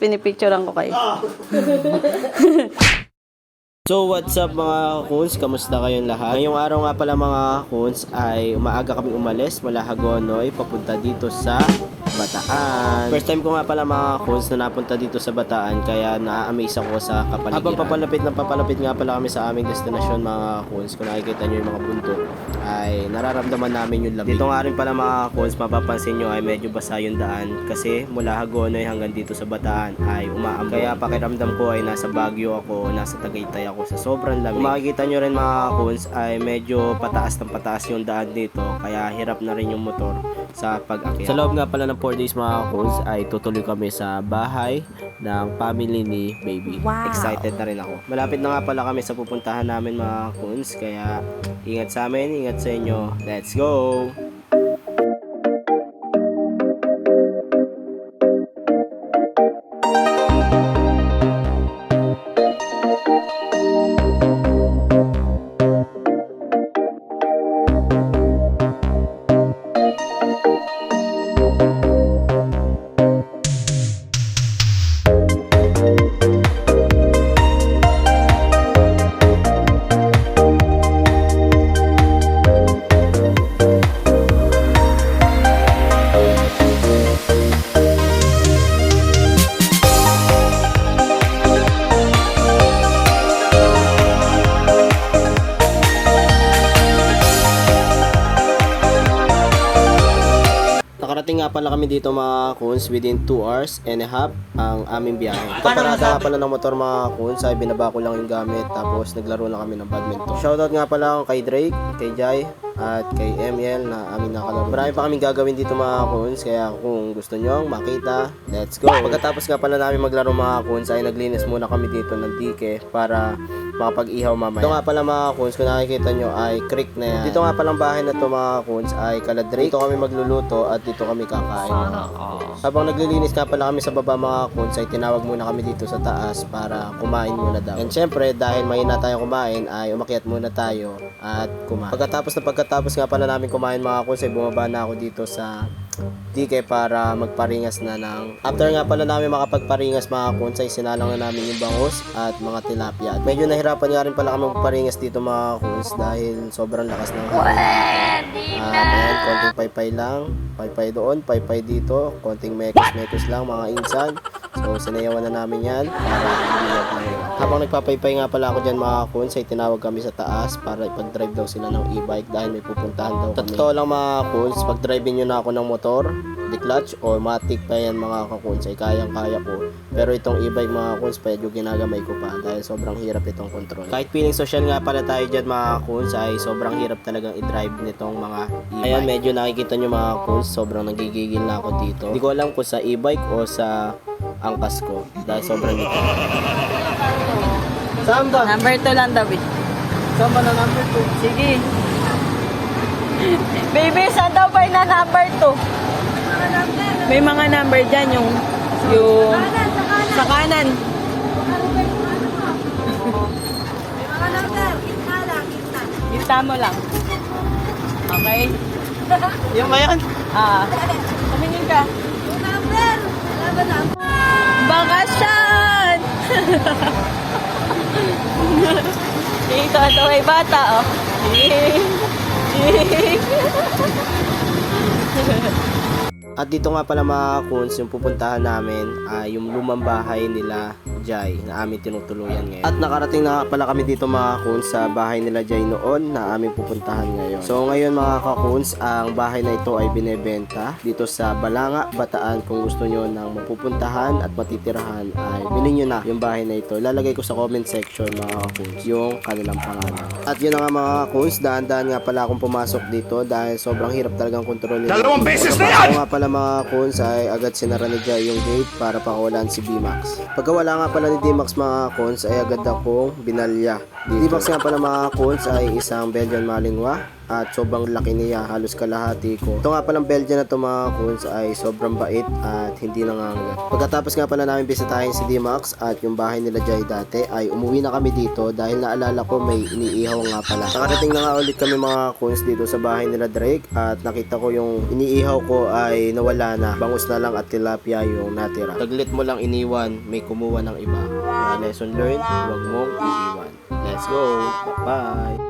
Pinipicturean ko kayo. So what's up mga kuns? Kamusta kayong lahat? Ngayong araw nga pala mga kuns ay umaaga kami umalis mula Hagonoy papunta dito sa Bataan. First time ko nga pala mga kuns na napunta dito sa Bataan kaya na-amaze ako sa kapaligiran. Habang papalapit na papalapit nga pala kami sa aming destinasyon mga kuns, kung nakikita nyo yung mga bundok ay nararamdaman namin yung lamig. Dito nga rin pala mga kuns, mapapansin nyo ay medyo basa yung daan kasi mula Hagonoy hanggang dito sa Bataan ay umaambon. Kaya pakiramdam ko ay nasa Baguio ako, nasa Tagaytay ako sa sobrang lamig. Kung makikita nyo rin mga kuns ay medyo pataas ng pataas yung daan dito kaya hirap na rin yung motor sa pag-akyat. Sa loob nga pala ng 4 days mga kuns ay tutuloy kami sa bahay ng family ni baby. Wow. Excited na rin ako. Malapit na nga pala kami sa pupuntahan namin mga kuns kaya ingat sa amin, ingat sa inyo. Let's go! Nga pala kami dito mga kuns within 2 hours and a half ang aming biyahe. Kaparada nga pala ng motor mga kuns ay binaba ko lang yung gamit tapos naglaro na kami ng badminton. Shoutout nga pala kay Drake, kay Jai at kay ML na aming nakalaro. Marami pa kaming gagawin dito mga kuns kaya kung gusto nyo makita, let's go! Pagkatapos nga pala namin maglaro mga kuns ay naglinis muna kami dito ng dike para makapag-ihaw mamaya. Ito nga pala mga kuns, kung nakikita nyo ay creek na yan. Dito nga palang bahay na to mga kuns ay kaladrake. Dito kami magluluto at dito kami kakain. Habang naglilinis nga pala kami sa baba mga kuns ay tinawag muna kami dito sa taas para kumain muna daw. And syempre dahil mahina tayo kumain ay umakyat muna tayo at kumain. Pagkatapos na pagkatapos nga pala namin kumain mga kuns ay bumaba na ako dito sa dike para magparingas na ng after nga pala namin makapagparingas mga kuns ay sinalang na namin yung bangus at mga tilapia. At medyo nahirapan nga rin pala kami magparingas dito mga kuns dahil sobrang lakas ng hangin. At ayan konting paypay lang. Paypay doon paypay dito. Konting mekos mekos lang mga insan so sinayawan na namin yan. Para hindi na lang habang nagpapaypay nga pala ako dyan mga kuns ay tinawag kami sa taas para ipag-drive daw sila ng e-bike dahil may pupuntahan daw kami. Totoo lang mga kuns pag driving nyo na ako ng motor di clutch or matic pa yan mga kakuns ay kayang kaya ko. Pero itong e-bike mga kuns medyo ginagamay ko pa dahil sobrang hirap itong control kahit feeling social nga pala tayo dyan mga kuns ay sobrang hirap talagang i-drive nitong mga e-bike. Ayan medyo nakikita nyo mga kuns sobrang nagigigil na ako dito. Hindi ko alam kung sa e-bike o sa angkas ko dahil sobrang likod saan ba? Number 2 lang daw, eh. saan ba na number 2? Sige. Baby, saan daw ba na number 2? May mga number dyan yung yung sa kanan. Kita mo lang. Okay? yung ba yan? Ah. Tumingin ka. Bakasyon! Dito, ito ay bata, oh. At dito nga pala mga kuns, yung pupuntahan namin ay yung lumang bahay nila Jai na aming tinutuluyan ngayon. At nakarating na pala kami dito mga kuns sa bahay nila Jai noon na aming pupuntahan ngayon. So ngayon mga kakuns, ang bahay na ito ay binebenta dito sa Balanga, Bataan. Kung gusto nyo nang mapupuntahan at matitirahan ay bilhin nyo na yung bahay na ito. Lalagay ko sa comment section mga kakuns yung kanilang pangalan. At yun na nga mga kakuns, daan-daan nga pala akong pumasok dito dahil sobrang hirap talagang kontrolin. Dalawang beses na yan! Pagkapasok nga pala mga kuns ay agad sinara ni Jai yung gate para pakawalan si B-Max. Pagka wala nga pala ni D-Max mga kuns ay agad akong binalya. D-Max nga pala mga kuns ay isang Belgian Malinois at sobrang laki niya, halos kalahati ko. Ito nga palang Belgian na to mga coons ay sobrang bait at hindi nangangagat. Pagkatapos nga pala namin bisitahin si D-Max at yung bahay nila Jai dati ay umuwi na kami dito dahil naalala ko may iniihaw nga pala. Nakarating na nga ulit kami mga coons dito sa bahay nila Drake at nakita ko yung iniihaw ko ay nawala na. Bangus na lang at tilapia yung natira. Taglit mo lang iniwan, may kumuha ng iba. Kaya lesson learned, huwag mong iiwan. Let's go! Bye!